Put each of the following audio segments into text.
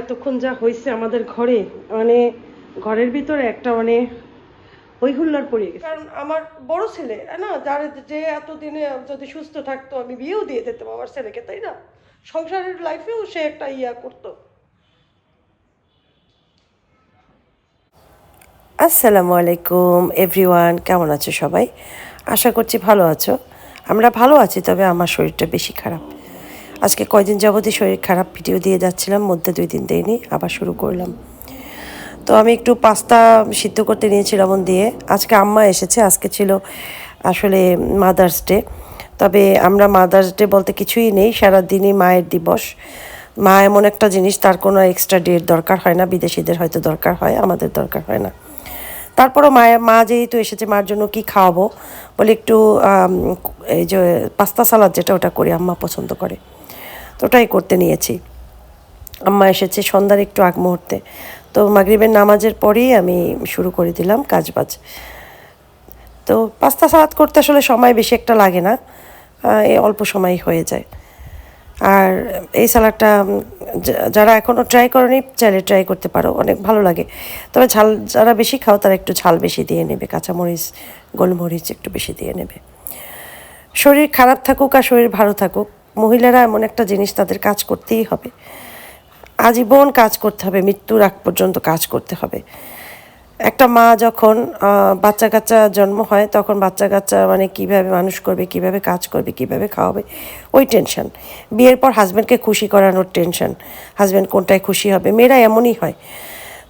এতক্ষণ যা হয়েছে আমাদের ঘরে মানে ঘরের ভিতরে একটা মানে হই হুল্লার পড়ে গেছে। কারণ আমার বড় ছেলে না? যার যে এতদিনে যদি সুস্থ থাকতো আমি বিয়েও দিয়ে দিতাম আমার ছেলেকে তাই না? সংসারের লাইফেও সে একটা ইয়া করতো। আসসালামু আলাইকুম এভরিওয়ান কেমন আছো সবাই? আশা করছি ভালো আছো। আমরা ভালো আছি তবে আমার শরীরটা বেশি খারাপ। আজকে কয়দিন যাবতই শরীর খারাপ ভিডিও দিয়ে যাচ্ছিলাম, মধ্যে দুই দিন দেয়নি আবার শুরু করলাম। তো আমি একটু পাস্তা সিদ্ধ করতে নিয়েছি লবণ দিয়ে। আজকে আম্মা এসেছে, আজকে ছিল আসলে মাদার্স ডে তবে আমরা মাদার্স ডে বলতে কিছুই নেই, সারাদিনই মায়ের দিবস। মা এমন একটা জিনিস, তার কোনো এক্সট্রা ডের দরকার হয় না, বিদেশিদের হয়তো দরকার হয়, আমাদের দরকার হয় না। তারপরও মায়ের মা যেহেতু এসেছে, মার জন্য কি খাওয়াবো? বলে একটু এই যে পাস্তা সালাদ যেটা, ওটা করি, আম্মা পছন্দ করে। ওটাই করতে নিয়েছি। আম্মা এসেছে সন্ধ্যার একটু আগ মুহূর্তে। তো মাগরিবের নামাজের পরেই আমি শুরু করে দিলাম কাজবাজ। তো পাস্তা সালাদ করতে আসলে সময় বেশি একটা লাগে না। এই অল্প সময়ই হয়ে যায়। আর এই সালাডটা যা- যারা এখনও ট্রাই করেনি, চাইলে ট্রাই করতে পারো, অনেক ভালো লাগে। তবে ঝাল যারা বেশি খাও, তারা একটু ঝাল বেশি দিয়ে নেবে, কাঁচামরিচ, গোলমরিচ একটু বেশি দিয়ে নেবে। শরীর খারাপ থাকুক আর শরীর ভালো থাকুক মহিলারা এমন একটা জিনিস তাদের কাজ করতেই হবে। আজীবন কাজ করতে হবে, মৃত্যুর আগ পর্যন্ত কাজ করতে হবে। একটা মা যখন বাচ্চা কাচ্চা জন্ম হয়, তখন বাচ্চা কাচ্চা মানে কীভাবে মানুষ করবে, কীভাবে কাজ করবে, কীভাবে খাওয়াবে, ওই টেনশন। বিয়ের পর হাজব্যান্ডকে খুশি করানোর টেনশন, হাজব্যান্ড কোনটায় খুশি হবে, মেয়েরা এমনই হয়।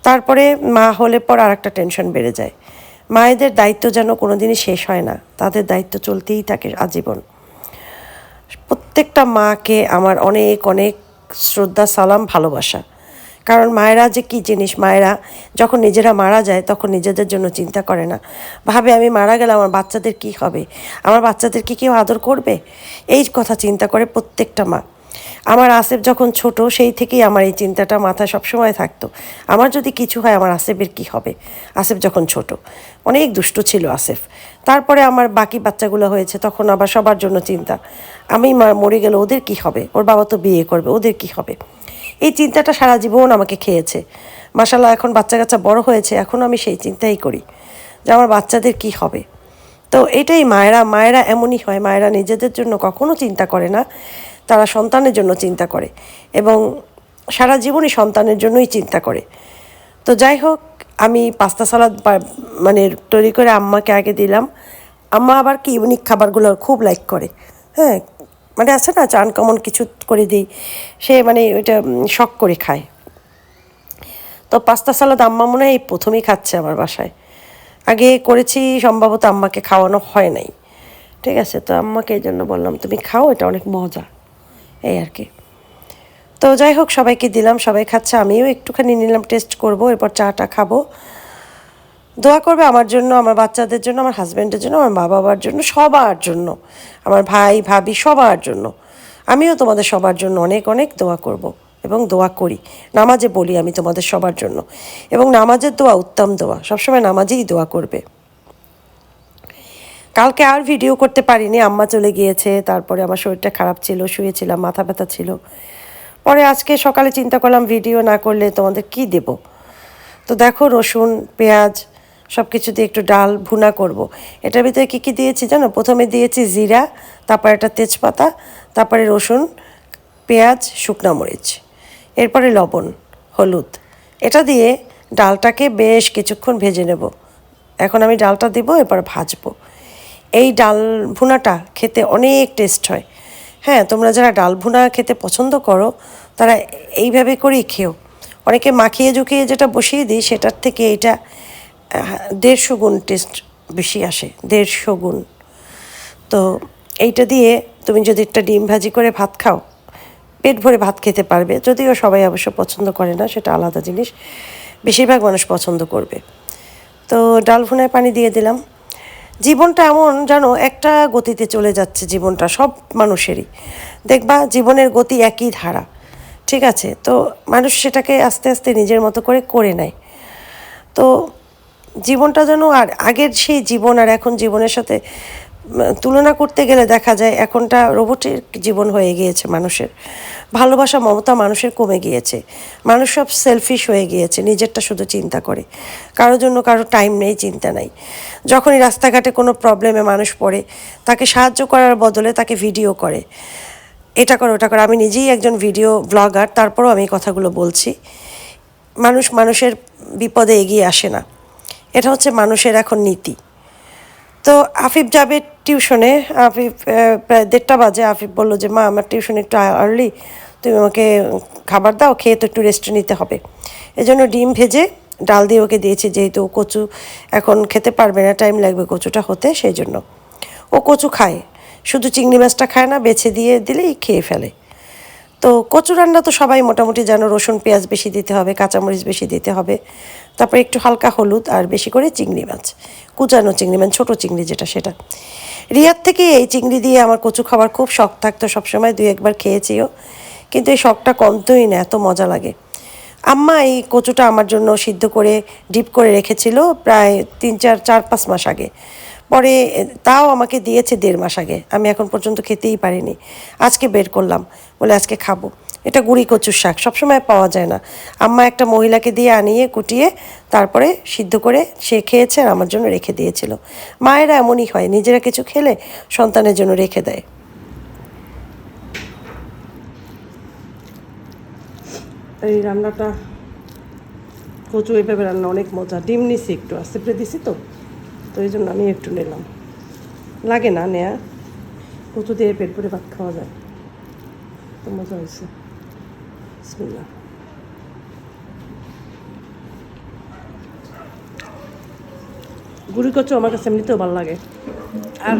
তারপরে মা হলে পর আর একটা টেনশন বেড়ে যায়। মায়েদের দায়িত্ব যেন কোনোদিনই শেষ হয় না, তাদের দায়িত্ব চলতেই থাকে আজীবন। প্রত্যেকটা মাকে আমার অনেক অনেক শ্রদ্ধা, সালাম, ভালোবাসা। কারণ মায়েরা যে কী জিনিস, মায়েরা যখন নিজেরা মারা যায় তখন নিজেদের জন্য চিন্তা করে না। ভাবে, আমি মারা গেলে আমার বাচ্চাদের কি হবে? আমার বাচ্চাদের কি কেউ আদর করবে? এই কথা চিন্তা করে প্রত্যেকটা মা। আমার আসেফ যখন ছোট, সেই থেকেই আমার এই চিন্তাটা মাথায় সবসময় থাকতো। আমার যদি কিছু হয়, আমার আসেফের কি হবে? আসেফ যখন ছোট, অনেক দুষ্ট ছিল আসেফ। তারপরে আমার বাকি বাচ্চাগুলো হয়েছে, তখন আবার সবার জন্য চিন্তা। আমি মা- মরে গেলে ওদের কি হবে? ওর বাবা তো বিয়ে করবে, ওদের কি হবে? এই চিন্তাটা সারা জীবন আমাকে খেয়েছে। মাসাল্লাহ এখন বাচ্চা কাচ্চা বড় হয়েছে, এখন আমি সেই চিন্তাই করি যে আমার বাচ্চাদের কি হবে। তো এটাই মায়েরা মায়েরা এমনই হয়, মায়েরা নিজেদের জন্য কখনো চিন্তা করে না, তারা সন্তানের জন্য চিন্তা করে এবং সারা জীবনই সন্তানের জন্যই চিন্তা করে। তো যাই হোক আমি পাস্তা সালাদ মানে তৈরি করে আম্মাকে আগে দিলাম। আম্মা আবার কি ইউনিক খাবারগুলো খুব লাইক করে। হ্যাঁ মানে আছে না চান কমন কিছু করে দিই। সে মানে ওইটা শখ করে খায়। তো পাস্তা সালাদ আম্মা মনে হয় এই প্রথমেই খাচ্ছে আমার বাসায়। আগে করেছি, সম্ভবত আম্মাকে খাওয়ানো হয় নাই। ঠিক আছে, তো আম্মাকে এই জন্য বললাম, তুমি খাও, এটা অনেক মজা। এই আর কি। তো যাই হোক, সবাইকে দিলাম, সবাই খাচ্ছে, আমিও একটুখানি নিলাম, টেস্ট করব, এরপর চাটা খাব। দোয়া করবে আমার জন্য, আমার বাচ্চাদের জন্য, আমার হাজব্যান্ডের জন্য, আমার মা বাবার জন্য, সবার জন্য, আমার ভাই, ভাবি, সবার জন্য। আমিও তোমাদের সবার জন্য অনেক অনেক দোয়া করব এবং দোয়া করি। নামাজে বলি আমি তোমাদের সবার জন্য। এবং নামাজের দোয়া উত্তম দোয়া, সবসময় নামাজেই দোয়া করবে। কালকে আর ভিডিও করতে পারিনি, আম্মা চলে গিয়েছে, তারপরে আমার শরীরটা খারাপ ছিল, শুয়েছিলাম, মাথা ব্যথা ছিল। পরে আজকে সকালে চিন্তা করলাম ভিডিও না করলে তোমাদের কি দেব? তো দেখো রসুন, পেঁয়াজ সব কিছু দিয়ে একটু ডাল ভুনা করব। এটার ভিতরে কী কী দিয়েছি জানো? প্রথমে দিয়েছি জিরা, তারপরে একটা তেজপাতা, তারপরে রসুন, পেঁয়াজ, শুকনা মরিচ, এরপরে লবণ, হলুদ। এটা দিয়ে ডালটাকে বেশ কিছুক্ষণ ভেজে নেব। এখন আমি ডালটা দিব, এরপর ভাজবো। এই ডাল ভুনাটা খেতে অনেক টেস্ট হয়। হ্যাঁ তোমরা যারা ডাল ভুনা খেতে পছন্দ করো, তারা এইভাবে করেই খেও। অনেকে মাখিয়ে জুকিয়ে যেটা বসিয়ে দিই, সেটার থেকে এটা দেড়শো গুণ টেস্ট বেশি আসে, দেড়শো গুণ। তো এইটা দিয়ে তুমি যদি একটা ডিম ভাজি করে ভাত খাও, পেট ভরে ভাত খেতে পারবে। যদিও সবাই অবশ্য পছন্দ করে না, সেটা আলাদা জিনিস। বেশিরভাগ মানুষ পছন্দ করবে। তো ডাল ভুনায় পানি দিয়ে দিলাম। জীবনটা এমন যেন একটা গতিতে চলে যাচ্ছে জীবনটা, সব মানুষেরই। দেখবা জীবনের গতি একই ধারা, ঠিক আছে? তো মানুষ সেটাকে আস্তে আস্তে নিজের মতো করে করে নেয়। তো জীবনটা যেন আর আগের সেই জীবন আর এখন জীবনের সাথে তুলনা করতে গেলে দেখা যায় এখনটা রোবটের জীবন হয়ে গিয়েছে মানুষের। ভালোবাসা মমতা মানুষের কমে গিয়েছে। মানুষ সব সেলফিশ হয়ে গিয়েছে, নিজেরটা শুধু চিন্তা করে। কারোর জন্য কারও টাইম নেই, চিন্তা নাই। যখনই রাস্তাঘাটে কোনো প্রবলেমে মানুষ পড়ে, তাকে সাহায্য করার বদলে তাকে ভিডিও করে। এটা করে, ওটা করে। আমি নিজেই একজন ভিডিও ব্লগার তারপরও আমি কথাগুলো বলছি। মানুষ মানুষের বিপদে এগিয়ে আসে না। এটা হচ্ছে মানুষের এখন নীতি। তো আফিফ যাবে টিউশনে, আফিফ প্রায় দেড়টা বাজে, আফিফ বলল যে, মা, আমার টিউশন একটু আর্লি তুমি আমাকে খাবার দাও, খেয়ে তো একটু রেস্ট নিতে হবে। এজন্য ডিম ভেজে ডাল দিয়ে ওকে দিয়েছি, যেহেতু ও কচু এখন খেতে পারবে না টাইম লাগবে কচুটা হতে, সেই জন্য। ও কচু খায়, শুধু চিংড়ি মাছটা খায় না, বেছে দিয়ে দিলেই খেয়ে ফেলে। তো কচু রান্না তো সবাই মোটামুটি জানো, রসুন, পেঁয়াজ বেশি দিতে হবে, কাঁচামরিচ বেশি দিতে হবে। তারপরে একটু হালকা হলুদ আর বেশি করে চিংড়ি মাছ, কুচানো চিংড়ি মাছ ছোটো চিংড়ি যেটা সেটা। রিয়ার থেকে এই চিংড়ি দিয়ে আমার কচু খাবার খুব শখ থাকতো, সবসময় দুই একবার খেয়েছিও। কিন্তু এই শখটা কমতোই না, এত মজা লাগে। আম্মা এই কচুটা আমার জন্য সিদ্ধ করে, ডিপ করে রেখেছিল প্রায় তিন, চার চার, পাঁচ মাস আগে। পরে তাও আমাকে দিয়েছে দেড় মাস আগে। আমি এখন পর্যন্ত খেতেই পারিনি। আজকে বের করলাম। বলে আজকে খাব। এটা গুড়ি কচুর শাক। সবসময় পাওয়া যায় না। আম্মা একটা মহিলাকে দিয়ে আনিয়ে, কুটিয়ে তারপরে সিদ্ধ করে সে খেয়েছে আর আমার জন্য রেখে দিয়েছিল। মায়েরা এমনই হয়। নিজেরা কিছু খেলে সন্তানের জন্য রেখে দেয়। এই রান্নাটা কচু এইভাবে রান্না অনেক মজা। ডিম নিছি একটু। আস্তে দিছি তো? তো এই জন্য আমি একটু নিলাম। লাগে না নেয়া? কচু দিয়ে পেট ভরে ভাত খাওয়া যায়? তো মজা হয়েছে। বিসমিল্লাহ। গুড়ি কচু আমার কাছে এমনিতেও ভালো লাগে। আর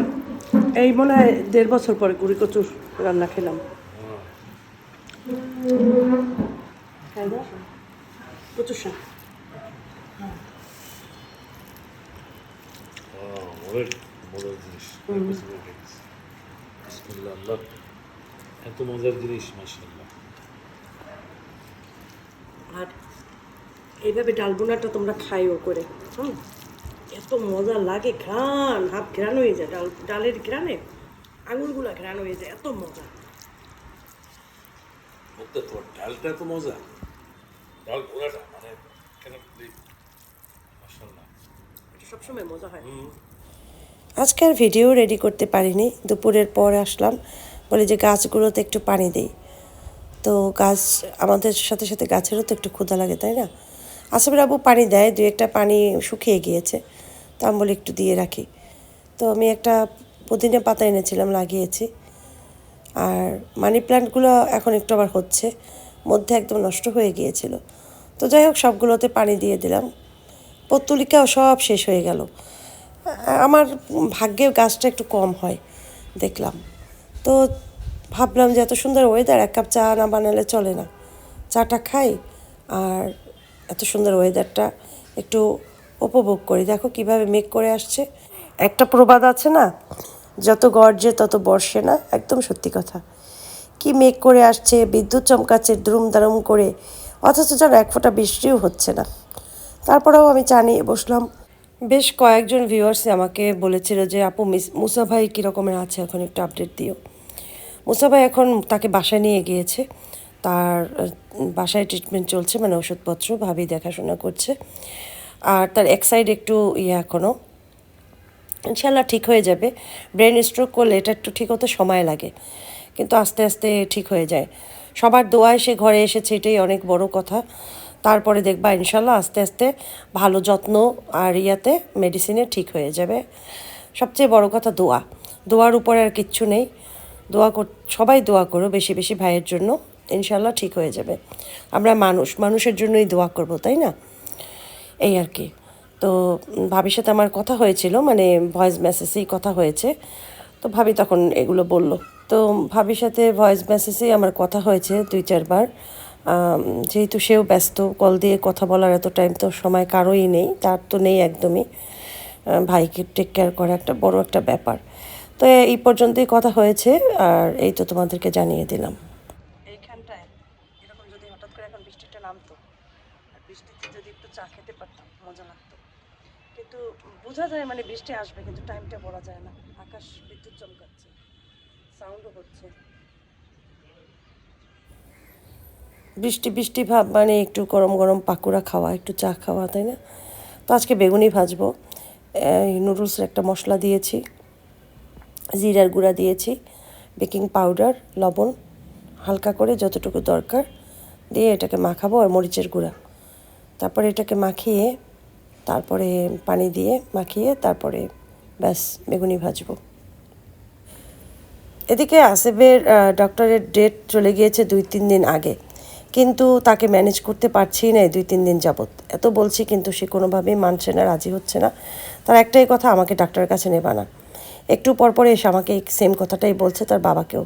এই মনে হয় দেড় বছর পরে গুড়ি কচুর রান্না খেলাম। দাও কচুর শাক। মজার জিনিস বিসমিল্লাহ আল্লাহ এত মজার জিনিস মাশাআল্লাহ আর এইভাবে ডাল বোনাটা তোমরা খাইও করে হুম? এত মজা লাগে ঘ্রাণ হাফ ঘ্রাণ হয়ে যায় ডাল ডালের ঘ্রাণে। আঙুরগুলা ঘ্রাণ হয়ে যায় এত মজা। তোমার ডালটা তো মজা? ডাল পোড়াটা মানে কেন এটা সবসময় মজা হয়। আজকে আর ভিডিও রেডি করতে পারিনি। দুপুরের পর আসলাম, বলে যে গাছগুলোতে একটু পানি দিই। তো গাছ, আমাদের সাথে সাথে গাছেরও তো একটু ক্ষুধা লাগে, তাই না? আসবের আবু পানি দেয়, দুই একটা পানি শুকিয়ে গিয়েছে, তা আমি বলে একটু দিয়ে রাখি। তো আমি একটা পুদিনা পাতা এনেছিলাম, লাগিয়েছি। আর মানি প্ল্যান্টগুলো এখন একটু আবার হচ্ছে, মধ্যে একদম নষ্ট হয়ে গিয়েছিল। তো যাই হোক, সবগুলোতে পানি দিয়ে দিলাম। পত্তলিকাও সব শেষ হয়ে গেল। আমার ভাগ্যে গাছটা একটু কম হয়, দেখলাম। তো ভাবলাম যে এত সুন্দর ওয়েদার এক কাপ চা না বানালে চলে না। চাটা খাই আর এত সুন্দর ওয়েদারটা একটু উপভোগ করি। দেখো কীভাবে মেঘ করে আসছে। একটা প্রবাদ আছে না, যত গর্জে তত বর্ষে না? একদম সত্যি কথা। কি মেঘ করে আসছে, বিদ্যুৎ চমকাচ্ছে, দ্রুম দারুম করে, অথচ যেন এক ফোঁটা বৃষ্টিও হচ্ছে না। তারপরেও আমি চা নিয়ে বসলাম। বেশ কয়েকজন ভিউয়ার্স আমাকে বলেছিল যে, আপু, মিস, মুসা ভাই কী রকমের আছে? এখন একটু আপডেট দিও। মুসা ভাই এখন তাকে বাসায় নিয়ে গিয়েছে। তার বাসায় ট্রিটমেন্ট চলছে মানে ওষুধপত্র, ভাবি দেখাশোনা করছে। আর তার এক সাইড একটু ইয়ে এখনও ইনশাল্লাহ ঠিক হয়ে যাবে। ব্রেন স্ট্রোক করলে এটা একটু ঠিক হতে সময় লাগে। কিন্তু আস্তে আস্তে ঠিক হয়ে যায়। সবার দোয়ায় সে ঘরে এসেছে, এটাই অনেক বড় কথা। তারপরে দেখবা ইনশাল্লাহ আস্তে আস্তে ভালো যত্ন আর ইয়াতে মেডিসিনে ঠিক হয়ে যাবে। সবচেয়ে বড় কথা দোয়া। দোয়ার উপরে আর কিচ্ছু নেই। দোয়া কর সবাই দোয়া করো বেশি বেশি ভাইয়ের জন্য, ইনশাল্লাহ ঠিক হয়ে যাবে। আমরা মানুষ, মানুষের জন্যই দোয়া করব, তাই না? এই আর কি। তো ভাবির সাথে আমার কথা হয়েছিল মানে ভয়েস মেসেজেই কথা হয়েছে। তো ভাবি তখন এগুলো বলল। তো ভাবির সাথে ভয়েস মেসেজেই আমার কথা হয়েছে দুই, চারবার। যেহেতু সেও ব্যস্ত, কল দিয়ে কথা বলার এত টাইম তো সময় কারোই নেই, তার তো নেই একদমই। ভাইকে টেক কেয়ার করা একটা বড় একটা ব্যাপার। তো এই পর্যন্তই কথা হয়েছে, আর এই তো তোমাদেরকে জানিয়ে দিলাম। এইখানটায়, এরকম যদি হঠাৎ করে এখন বৃষ্টিটা নামতো যদি একটু চা খেতে পারতাম, মজা লাগতো। কিন্তু বোঝা যায় মানে বৃষ্টি আসবে, কিন্তু টাইমটা বলা যায় না। আকাশ বিদ্যুৎ চমকাচ্ছে সাউন্ডও হচ্ছে। বৃষ্টি বৃষ্টি ভাব মানে একটু গরম গরম পাকোড়া খাওয়া, একটু চা খাওয়া, তাই না? তো আজকে বেগুনি ভাজবো। নুডলসের একটা মশলা দিয়েছি, জিরার গুঁড়া দিয়েছি, বেকিং পাউডার, লবণ, হালকা করে যতটুকু দরকার দিয়ে এটাকে মাখাবো আর মরিচের গুঁড়া। তারপরে এটাকে মাখিয়ে, তারপরে পানি দিয়ে মাখিয়ে তারপরে ব্যাস বেগুনি ভাজবো। এদিকে আসেবের ডক্টরের ডেট চলে গিয়েছে দুই, তিন দিন আগে। কিন্তু তাকে ম্যানেজ করতে পারছি না এই দুই, তিন দিন যাবৎ। এত বলছি কিন্তু সে কোনোভাবেই মানছে না, রাজি হচ্ছে না। তার একটাই কথা, আমাকে ডাক্তারের কাছে নেবা না। একটু পর পরে এসে আমাকে সেম কথাটাই বলছে তার বাবাকেও।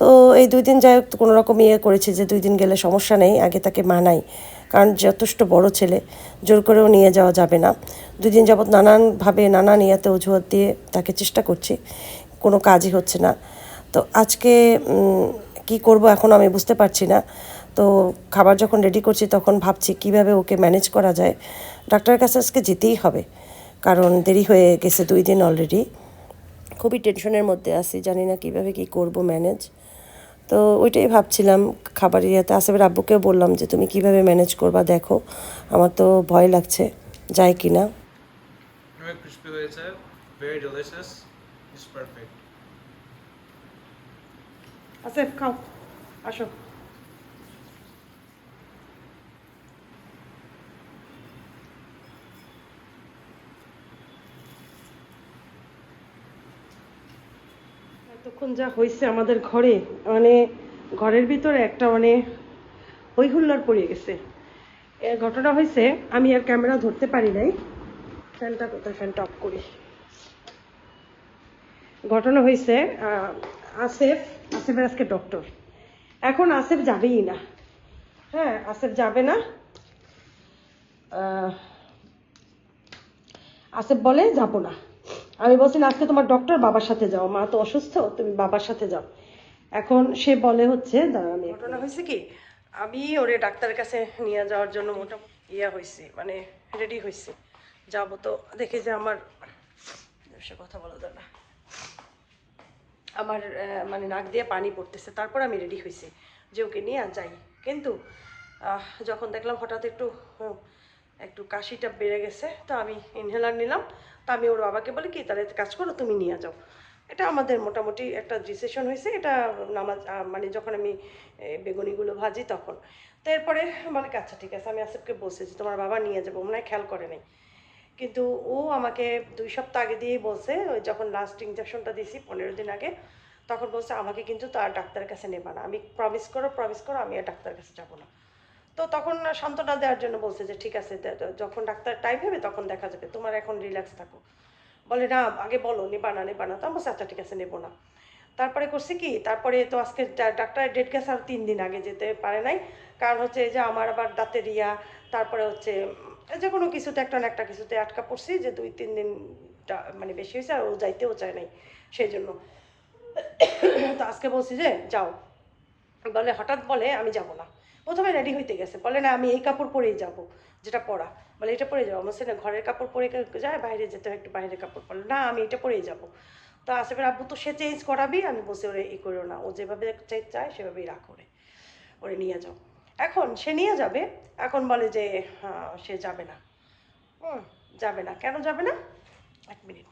তো এই দুই দিন যাই হোক কোনো রকম ইয়ে করেছি যে দুই দিন গেলে সমস্যা নেই, আগে তাকে মানাই। কারণ যথেষ্ট বড় ছেলে, জোর করেও নিয়ে যাওয়া যাবে না। দুই দিন যাবৎ নানানভাবে, নানান ইয়াতে অজুহাত দিয়ে তাকে চেষ্টা করছি, কোনো কাজই হচ্ছে না। তো আজকে কি করব এখন আমি বুঝতে পারছি না। তো খাবার যখন রেডি করছি তখন ভাবছি কীভাবে ওকে ম্যানেজ করা যায়। ডাক্তারের কাছে আজকে যেতেই হবে কারণ দেরি হয়ে গেছে দুই দিন অলরেডি খুবই টেনশনের মধ্যে আছি জানি না কীভাবে কি করব ম্যানেজ তো ওইটাই ভাবছিলাম খাবার ইয়েতে আসেফের আব্বুকেও বললাম যে তুমি কীভাবে ম্যানেজ করবা দেখো আমার তো ভয় লাগছে যায় কি না আসেফ খাও আসো। এতক্ষণ যা হয়েছে আমাদের ঘরে মানে ঘরের ভিতরে একটা মানে হই হুল্লার পড়ে গেছে। এ ঘটনা হয়েছে, আমি আর ক্যামেরা ধরতে পারি নাই। ফ্যানটা কোথায়? ফ্যানটা অফ করি। ঘটনা হয়েছে আসেফ, আসেফের আজকে ডক্টর এখন আসেফ যাবেই না। হ্যাঁ আসেফ যাবে না। আসেফ বলে যাব না। আমি বলছি আজকে তোমার ডক্টর বাবার সাথে যাও। মা তো অসুস্থ, তুমি বাবার সাথে যাও। এখন সে বলে হচ্ছে দাঁড়া আমি ঘটনা হয়েছে কি? আমি ওরে ডাক্তারের কাছে নিয়ে যাওয়ার জন্য মোটামুটি ইয়া হয়েছে মানে রেডি হয়েছে। যাব তো, দেখি যে আমার সে কথা বলা যায় আমার মানে নাক দিয়ে পানি পড়তেছে, তারপর আমি রেডি হয়েছি। যে ওকে নিয়ে যাই। কিন্তু যখন দেখলাম হঠাৎ একটু একটু কাশিটা বেড়ে গেছে, তো আমি ইনহেলার নিলাম। তো আমি ওর বাবাকে বলি, কি তাহলে কাজ করো, তুমি নিয়ে যাও। এটা আমাদের মোটামুটি একটা ডিসিশন হয়েছে, এটা নামাজ মানে যখন আমি বেগুনিগুলো ভাজি তখন। তো এরপরে বলে আচ্ছা ঠিক আছে, আমি আসিফকে বলছি যে, তোমার বাবা নিয়ে যাব। মনে হয় খেয়াল করে নাই। কিন্তু ও আমাকে দুই সপ্তাহ আগে দিয়েই বলছে, ওই যখন লাস্ট ইঞ্জেকশনটা দিয়েছি, পনেরো দিন আগে, তখন বলছে, আমাকে কিন্তু তার ডাক্তারের কাছে নেবা না। আমি প্রমিস করো প্রমিস করো, আমি আর ডাক্তারের কাছে যাব না। তো তখন সান্ত্বনা দেওয়ার জন্য বলছে যে, ঠিক আছে যখন ডাক্তার টাইম হবে তখন দেখা যাবে। তোমার এখন রিল্যাক্স থাকো। বলে, না, আগে বলো, নেবা না নেবা না। তো আমি আচ্ছা ঠিক আছে, নেব না। তারপরে করছে কি, তারপরে তো আজকে ডাক্তারের ডেট গেছে আর তিন দিন আগে যেতে পারে নাই। কারণ হচ্ছে যে আমার আবার দাঁতের ইয়া তারপরে হচ্ছে যে কোনো কিছুতে একটা না একটা কিছুতে আটকা পড়ছি যে দুই, তিন দিন মানে বেশি হয়েছে আর ও যাইতেও চায় নাই সেই জন্য। তো আজকে বলছি যে, যাও। বলে, হঠাৎ বলে আমি যাব না। প্রথমে রেডি হইতে গেছে। বলে না আমি এই কাপড় পরেই যাব যেটা পরা। বলে এটা পরে যাব? আমার না ঘরের কাপড় পরে যায় বাইরে যেতে হয় একটু বাইরের কাপড় পরে না আমি এটা পরেই যাব। তো আসেফের আব্বু তো সে চেঞ্জ করাবি? আমি বসে ওরে ই করো না। ও যেভাবে চায় সেভাবেই রাখো ওরে ওরে নিয়ে যাও। এখন সে নিয়ে যাবে এখন বলে যে হ্যাঁ, সে যাবে না। হুম যাবে না। কেন যাবে না? এক মিনিট।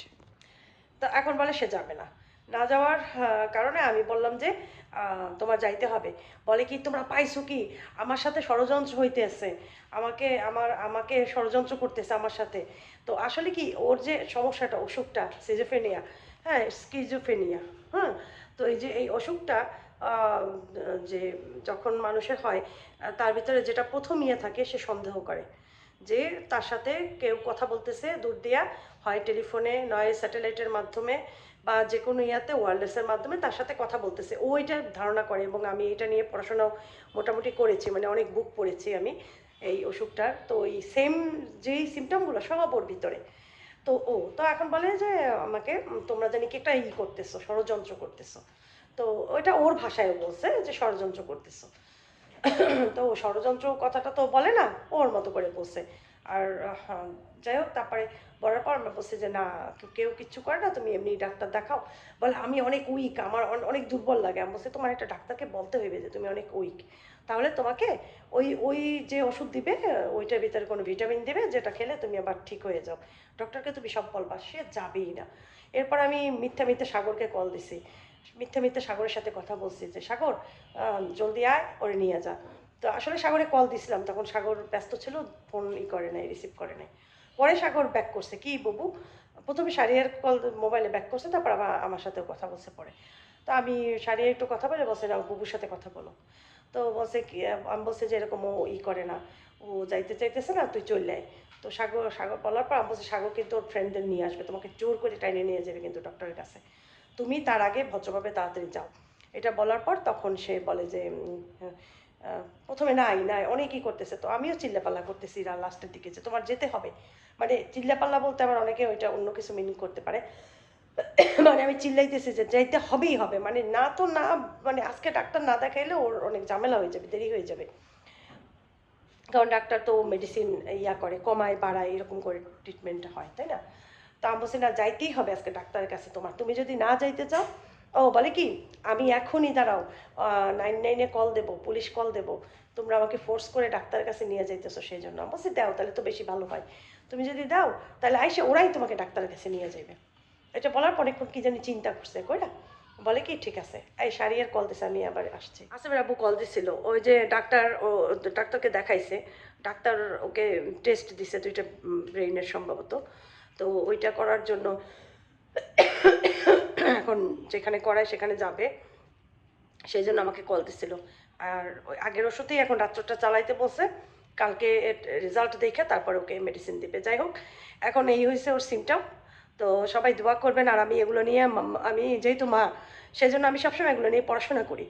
তো এখন বলে সে যাবে না। না যাওয়ার কারণে আমি বললাম যে তোমার যাইতে হবে। বলে কি, তোমরা পাইছো কি? আমার সাথে ষড়যন্ত্র হইতেছে। আমাকে, আমার, আমাকে ষড়যন্ত্র করতেছে আমার সাথে। তো আসলে কি, ওর যে সমস্যাটা, অসুখটা সিজোফেনিয়া হ্যাঁ স্কিজোফেনিয়া হ্যাঁ তো এই যে, এই অসুখটা যে যখন মানুষের হয়, তার ভিতরে যেটা প্রথম ইয়ে থাকে, সে সন্দেহ করে। যে তার সাথে কেউ কথা বলতেছে, দূর দিয়া, হয় টেলিফোনে, নয় স্যাটেলাইটের মাধ্যমে বা যে কোনো ইয়াতে ওয়ারলেসের মাধ্যমে তার সাথে কথা বলতেছে। ও এটা ধারণা করে এবং আমি এটা নিয়ে পড়াশোনাও মোটামুটি করেছি মানে অনেক বুক পড়েছি আমি এই অসুখটার। তো এই সেম যেই সিমটমগুলো সব ওর ভিতরে। তো ও, তো এখন বলে যে আমাকে তোমরা জানি কি একটা ই করতেছো, ষড়যন্ত্র করতেছো। তো ওইটা ওর ভাষায় বলছে যে ষড়যন্ত্র করতেছো। তো ষড়যন্ত্র কথাটা তো বলে না ওর মতো করে বলছে। আর যাই হোক, তারপরে বলার পর আমরা বলছি যে, না কেউ- কিচ্ছু করে না, তুমি এমনি ডাক্তার দেখাও। বলে, আমি অনেক উইক আমার অনেক দুর্বল লাগে। আমি বলছি, তোমার একটা ডাক্তারকে বলতে হইবে যে, তুমি অনেক উইক তাহলে তোমাকে ওই ওই যে ওষুধ দিবে, ওইটার ভিতরে কোনো ভিটামিন দেবে, যেটা খেলে তুমি আবার ঠিক হয়ে যাও। ডক্টরকে তুমি সব বলবা, সে যাবেই না। এরপর আমি মিথ্যা মিথ্যা সাগরকে কল দিছি। মিথ্যা মিথ্যা সাগরের সাথে কথা বলছি যে, সাগর জলদি আয়, ওরে নিয়ে যা। তো আসলে সাগরে কল দিছিলাম, তখন সাগর ব্যস্ত ছিল ফোন ই করে নাই রিসিভ করে নাই। পরে সাগর ব্যাক করছে। কি বাবু? প্রথমে সারিয়ার কল মোবাইলে ব্যাক করছে, তারপর আবার আমার সাথেও কথা বলছে পরে। তো আমি সারিয়া একটু কথা বলে বলছে না বুবুর সাথে কথা বলো। তো বলছে কি, আমি বলছে যে এরকম ও ই করে না, ও যাইতে চাইতেছে না, তুই চলে আয়। তো সাগর সাগর বলার পর আমি বলছি, সাগর কিন্তু ওর ফ্রেন্ডদের নিয়ে আসবে, তোমাকে জোর করে টাইনে নিয়ে যাবে কিন্তু ডক্টরের কাছে। তুমি তার আগে ভদ্রভাবে তাড়াতাড়ি যাও। এটা বলার পর তখন সে বলে যে প্রথমে নাই নাই, অনেকেই করতেছে। তো আমিও চিল্লাপাল্লা করতেছি, রা লাস্টের দিকে যে তোমার যেতে হবে। মানে চিল্লাপাল্লা বলতে আবার অনেকে ওইটা অন্য কিছু মিনিং করতে পারে। মানে আমি চিল্লাইতেছি যে যাইতে হবেই হবে মানে না তো না মানে আজকে ডাক্তার না দেখাইলে ওর অনেক ঝামেলা হয়ে যাবে, দেরি হয়ে যাবে। কারণ ডাক্তার তো মেডিসিন ইয়া করে, কমায়, বাড়ায়, এরকম করে ট্রিটমেন্ট হয়, তাই না? তো আমি বলছি, না, যাইতেই হবে আজকে ডাক্তারের কাছে তোমার। তুমি যদি না যাইতে চাও, ও বলে কি, আমি এখনই দাঁড়াও নাইন নাইনে কল দেবো পুলিশ কল দেবো। তোমরা আমাকে ফোর্স করে ডাক্তারের কাছে নিয়ে যাইতেছো, সেই জন্য। আমি বলছি, দাও, তাহলে তো বেশি ভালো হয়। তুমি যদি দাও, তাহলে আইসে ওরাই তোমাকে ডাক্তারের কাছে নিয়ে যাবে এটা বলার পর অনেকক্ষণ কি জানি চিন্তা করছে, কইরা? বলে কি, ঠিক আছে, এই সারিয়ার কল দিছে, আমি আবার আসছি। আসিফের আব্বু কল দিছিল, ওই যে ডাক্তার, ও ডাক্তারকে দেখাইছে। ডাক্তার ওকে টেস্ট দিছে দুইটা ব্রেইনের সম্ভবত। তো ওইটা করার জন্য এখন যেখানে করায় সেখানে যাবে। সেই জন্য আমাকে কল দিছিল। আর ওই আগের ওষুধেই এখন রাত্রটা চালাইতে বলছে। কালকে রেজাল্ট দেখে তারপরে ওকে মেডিসিন দিবে। যাই হোক, এখন এই হয়েছে ওর সিমটম তো সবাই দোয়া করবেন আর আমি এগুলো নিয়ে আমি যেহেতু মা সেই জন্য আমি সবসময় এগুলো নিয়ে পড়াশোনা করি।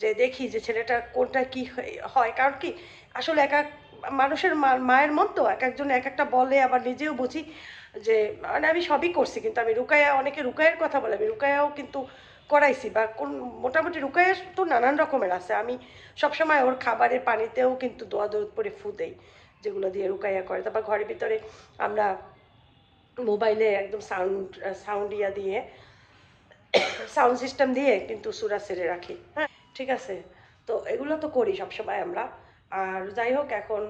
যে দেখি যে ছেলেটা কোনটা কি হয়- কারণ কি, আসলে এক এক মানুষের মায়ের মন তো এক একজন এক একটা বলে, আবার নিজেও বুঝি যে মানে আমি সবই করছি, কিন্তু আমি রুকায়া অনেকে রুকায়ের কথা বলে, আমি রুকায়াও কিন্তু করাইছি বা কোন মোটামুটি রুকায়া তো নানান রকমের আছে। আমি সবসময় ওর খাবারের পানিতেও কিন্তু দোয়া দৌড় করে ফু দেই, যেগুলো দিয়ে রুকাইয়া করে। তারপর ঘরের ভিতরে আমরা মোবাইলে একদম সাউন্ড সাউন্ড ইয়া দিয়ে, সাউন্ড সিস্টেম দিয়ে কিন্তু সুরা সেরে রাখি। হ্যাঁ ঠিক আছে? তো এগুলো তো করি সবসময় আমরা। আর যাই হোক, এখন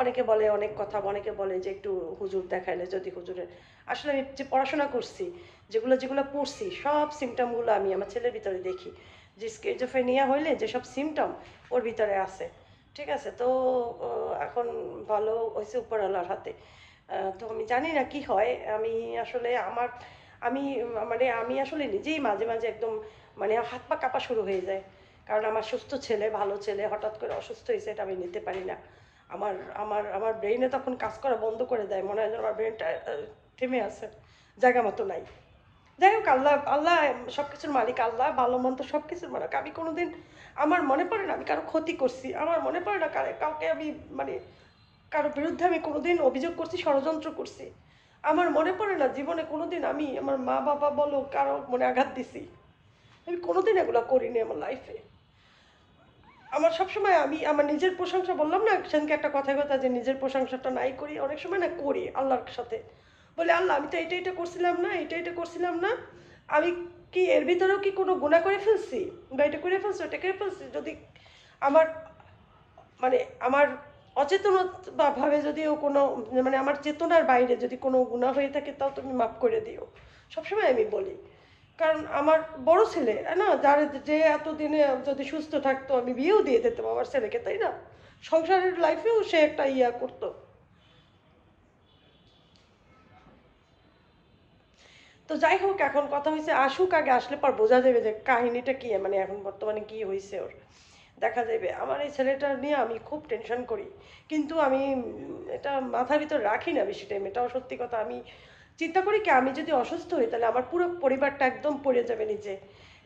অনেকে বলে অনেক কথা, অনেকে বলে যে একটু হুজুর দেখাইলে যদি হুজুরের। আসলে আমি যে পড়াশোনা করছি, যেগুলো যেগুলো পড়ছি, সব সিমটমগুলো আমি আমার ছেলের ভিতরে দেখি। যে স্কেজোফেনিয়া হইলে যেসব সিমটম ওর ভিতরে আছে। ঠিক আছে? তো এখন ভালো হয়েছে উপরওয়ালার হাতে। তো আমি জানি না কি হয়। আমি আসলে আমার, আমি মানে আমি আসলে নিজেই মাঝে মাঝে একদম মানে হাত পা কাঁপা শুরু হয়ে যায়। কারণ আমার সুস্থ ছেলে, ভালো ছেলে, হঠাৎ করে অসুস্থ হয়েছে এটা আমি নিতে পারি না। আমার আমার আমার ব্রেইনে তখন কাজ করা বন্ধ করে দেয়। মনে হয় যেন আমার ব্রেনটা থেমে আছে। জায়গা মতো নাই। যাই হোক, আল্লাহ আল্লাহ সব কিছুর মালিক, আল্লাহ ভালো মন্দ সব কিছুর মালিক। আমি কোনোদিন, আমার মনে পড়ে না, আমি কারও ক্ষতি করছি। আমার মনে পড়ে না কাউকে আমি মানে কারও বিরুদ্ধে আমি কোনোদিন অভিযোগ করছি, ষড়যন্ত্র করছি। আমার মনে পড়ে না, জীবনে কোনোদিন আমি আমার মা বাবা বলো, কারও মনে আঘাত দিছি। আমি কোনোদিন এগুলো করিনি আমার লাইফে আমার সবসময় আমি, আমার নিজের প্রশংসা বললাম না সেদিনকে একটা কথা কথা যে নিজের প্রশংসাটা নাই করি অনেক সময় না করি আল্লাহর সাথে। বলে, আল্লাহ, আমি তো এটা এটা করছিলাম না এটা এটা করছিলাম না। আমি কি এর ভিতরেও কি কোনো গুণা করে ফেলছি? বা এটা করে ফেলছি ওটা করে ফেলছি? যদি আমার মানে আমার অচেতন বা ভাবে যদিও কোনো মানে আমার চেতনার বাইরে যদি কোনো গুণা হয়ে থাকে, তাও তুমি মাফ করে দিও। সবসময় আমি বলি। কারণ আমার বড় ছেলে না? যার যে এতদিনে যদি সুস্থ থাকতো, আমি বিয়েও দিয়ে দিতাম আমার ছেলেকে, তাই না? সংসারের লাইফেও সে একটা ইয়া করতো। তো যাই হোক, এখন কথা হয়েছে আসুক আগে, আসলে পর বোঝা যাবে যে কাহিনীটা কি মানে এখন বর্তমানে কি হয়েছে ওর। দেখা যাবে। আমার এই ছেলেটা নিয়ে আমি খুব টেনশন করি। কিন্তু আমি এটা মাথার ভিতর রাখি না বেশি টাইম এটাও সত্যি কথা। আমি চিন্তা করি কি, আমি যদি অসুস্থ হই, তাহলে আমার পুরো পরিবারটা একদম পড়ে যাবে নিচে।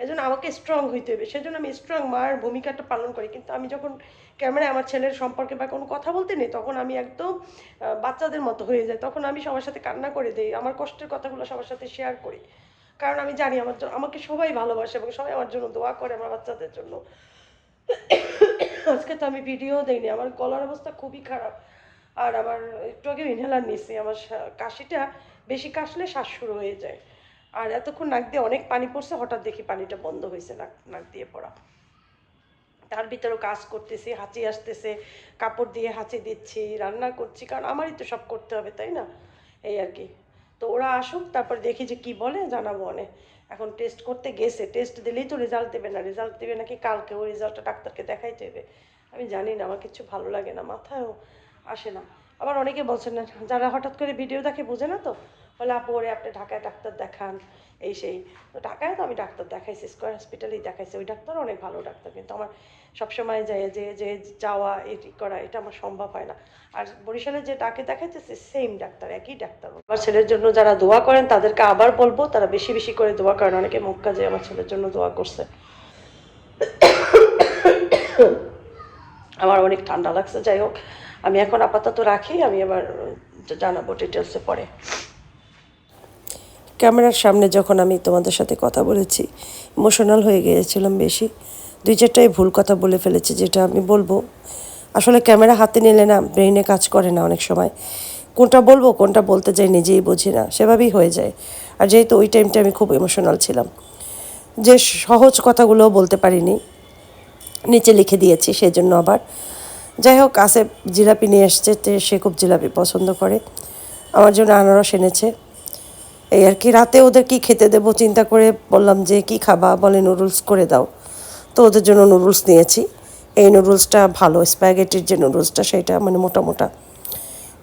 এজন্য আমাকে স্ট্রং হইতে হবে। সেজন্য আমি স্ট্রং মায়ের ভূমিকাটা পালন করি। কিন্তু আমি যখন ক্যামেরায় আমার ছেলের সম্পর্কে বা কোনো কথা বলতে নেই, তখন আমি একদম বাচ্চাদের মতো হয়ে যাই। তখন আমি সবার সাথে কান্না করে দিই। আমার কষ্টের কথাগুলো সবার সাথে শেয়ার করি। কারণ আমি জানি আমার আমাকে সবাই ভালোবাসে এবং সবাই আমার জন্য দোয়া করে আমার বাচ্চাদের জন্য। আজকে তো আমি ভিডিও দেইনি। আমার গলার অবস্থা খুবই খারাপ। আর আমার একটু আগে ইনহেলার নিয়েছি আমার কাশিটা বেশি কাশলে শ্বাস শুরু হয়ে যায়। আর এতক্ষণ নাক দিয়ে অনেক পানি পড়ছে, হঠাৎ দেখি পানিটা বন্ধ হয়েছে নাক নাক দিয়ে পড়া। তার ভিতরেও কাজ করতেছি, হাঁচি আসতেছে, কাপড় দিয়ে হাঁচি দিচ্ছি, রান্না করছি, কারণ আমারই তো সব করতে হবে, তাই না? এই আর কি। তো ওরা আসুক, তারপর দেখি যে কি বলে, জানাব অনেক এখন টেস্ট করতে গেছে টেস্ট দিলেই তো রেজাল্ট দেবে না। রেজাল্ট দেবে নাকি কালকে, ওই রেজাল্টটা ডাক্তারকে দেখাই হবে। আমি জানি না, আমার কিছু ভালো লাগে না, মাথায়ও আসে না। আবার অনেকে বলছেন না, যারা হঠাৎ করে ভিডিও দেখে বোঝে না তো বলে আপু ওরে আপনি ঢাকায় ডাক্তার দেখান, এই সেই। তো ঢাকায় তো আমি ডাক্তার দেখাইছি স্কোয়ার হসপিটালেই দেখাইছি। ওই ডাক্তার অনেক ভালো ডাক্তার, কিন্তু আমার সবসময় যায় যে যে যাওয়া এটি করা, এটা আমার সম্ভব হয় না। আর বরিশালে যে ডাকে দেখাইতেছে সেম ডাক্তার, একই ডাক্তার। আমার ছেলের জন্য যারা দোয়া করেন, তাদেরকে আবার বলব, তারা বেশি বেশি করে দোয়া করেন। অনেকে মুখ কাজে আমার ছেলের জন্য দোয়া করছে। আমার অনেক ঠান্ডা লাগছে, যাই হোক। আমি এখন আপাতত রাখি, আমি আবার জানাব ডিটেলসে পরে। ক্যামেরার সামনে যখন আমি তোমাদের সাথে কথা বলেছি ইমোশনাল হয়ে গিয়েছিলাম বেশি। দুই চারটাই ভুল কথা বলে ফেলেছি, যেটা আমি বলব। আসলে ক্যামেরা হাতে নিলে না ব্রেইনে কাজ করে না অনেক সময়। কোনটা বলব, কোনটা বলতে যাই নিজেই বুঝি না, সেভাবেই হয়ে যায়। আর যেহেতু ওই টাইমটা আমি খুব ইমোশনাল ছিলাম। যে সহজ কথাগুলোও বলতে পারিনি, নিচে লিখে দিয়েছি সেই জন্য আবার। যাই হোক আসেফ জিলাপি নিয়ে এসছে সে খুব জিলাপি পছন্দ করে। আমার জন্য আনারস এনেছে। এই আর কি, রাতে ওদের কি খেতে দেবো চিন্তা করে বললাম যে, কি খাবা? বলে, নুডলস করে দাও। তো ওদের জন্য নুডলস নিয়েছি। এই নুডলসটা ভালো, স্প্যাগেটির যে নুডলসটা সেটা মানে মোটা মোটা।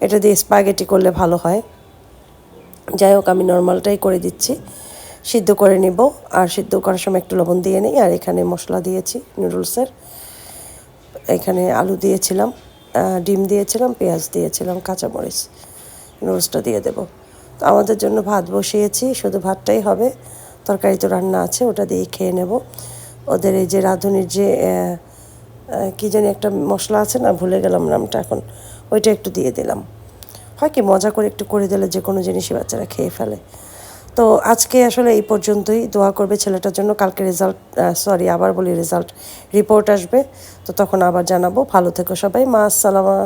এটা দিয়ে স্প্যাগেটি করলে ভালো হয়। যাই হোক, আমি নর্মালটাই করে দিচ্ছি। সিদ্ধ করে নিব। আর সিদ্ধ করার সময় একটু লবণ দিয়ে নিই। আর এখানে মশলা দিয়েছি নুডলসের। এখানে আলু দিয়েছিলাম ডিম দিয়েছিলাম, পেঁয়াজ দিয়েছিলাম, কাঁচামরিচ। নুডলসটা দিয়ে দেবো। আমাদের জন্য ভাত বসিয়েছি, শুধু ভাতটাই হবে। তরকারি তো রান্না আছে, ওটা দিয়েই খেয়ে নেব। ওদের এই যে রাঁধুনির যে কী জানি একটা মশলা আছে না, ভুলে গেলাম নামটা এখন, ওইটা একটু দিয়ে দিলাম। হয় কি মজা করে একটু করে দিলে যে কোনো জিনিসই বাচ্চারা খেয়ে ফেলে। তো আজকে আসলে এই পর্যন্তই, দোয়া করবে ছেলেটার জন্য, কালকে রেজাল্ট সরি আবার বলি রেজাল্ট রিপোর্ট আসবে। তো তখন আবার জানাব। ভালো থেকো সবাই, মা, আসসালামা